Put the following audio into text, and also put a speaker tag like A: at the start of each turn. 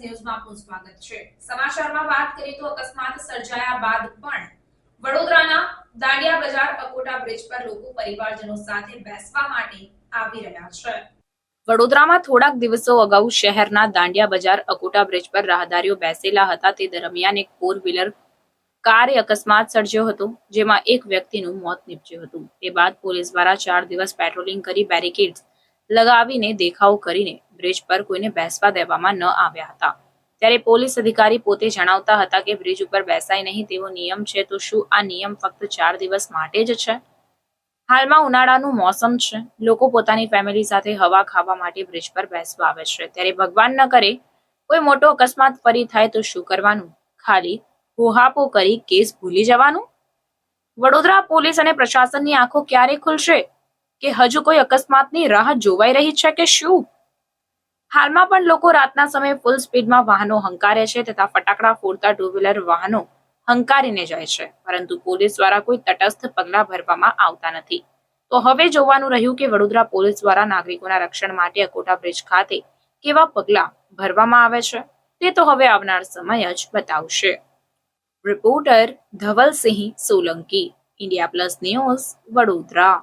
A: ન્યૂઝમાં આપનું સ્વાગત છે. સમાચારમાં વાત કરીએ તો અકસ્માત સર્જાયા બાદ પણ વડોદરાના દાંડિયા બજાર અકોટા બ્રિજ પર લોકો પરિવારજનો સાથે બેસવા માટે આવી રહ્યા છે. વડોદરામાં થોડાક દિવસો અગાઉ શહેરના દાંડિયા બજાર અકોટા બ્રિજ પર રાહદારીઓ બેસેલા હતા. તે દરમિયાન એક ફોર વ્હીલર કારે અકસ્માત સર્જ્યો હતો, જેમાં એક વ્યક્તિનું મોત નીપજ્યું હતું. તે બાદ પોલીસ દ્વારા ચાર દિવસ પેટ્રોલિંગ કરી બેરિકેડ્સ લગાવીને દેખાવ કરીને બ્રિજ પર કોઈને બેસવા દેવામાં ન આવ્યા હતા. ત્યારે પોલીસ અધિકારી પોતે જણાવતા હતા કે બ્રિજ ઉપર બેસાય નહીં તેવો નિયમ છે, તો શું આ નિયમ ફક્ત ચાર દિવસ માટે જ છે? હાલમાં ઉનાળાનું મોસમ છે. લોકો પોતાની ફેમિલી સાથે હવા ખાવા માટે બ્રિજ પર બેસવા આવે છે. ત્યારે ભગવાન ન કરે. કોઈ મોટો અકસ્માત ફરી થાય તો શું કરવાનું? ખાલી હોહાપો કરી કેસ ભૂલી જવાનું? વડોદરા પોલીસ અને પ્રશાસનની આંખો ક્યારે ખુલશે? કે હજુ કોઈ અકસ્માતની રાહ જોવાઈ રહી છે કે શું? હાલમાં પણ લોકો રાતના સમયે ફૂલ સ્પીડમાં વાહનો હંકારે છે, તથા ફટાકડા ફોડતા ટુ વ્હીલર વાહનો હંકારીને જાય છે. પરંતુ પોલીસ દ્વારા કોઈ તટસ્થ પગલાં ભરવામાં આવતા નથી. તો હવે જોવાનું રહ્યું કે વડોદરા પોલીસ દ્વારા નાગરિકોના રક્ષણ માટે અકોટા બ્રિજ ખાતે કેવા પગલાં ભરવામાં આવે છે, તે તો હવે આવનાર સમય જ બતાવશે. Reporter Dhavalsinh Solanki, India plus news, Vadodara.